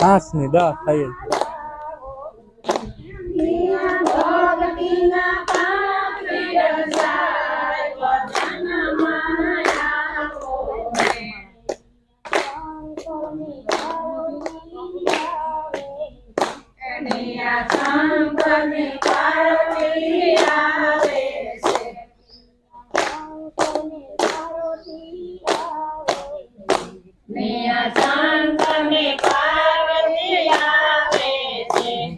પાંચ ને દસ થાય Santa me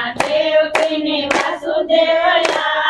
વાસુદેવ વાસુદેવ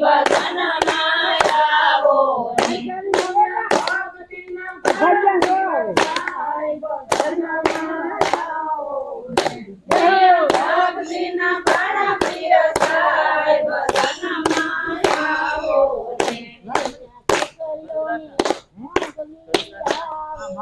ભગન માયાવો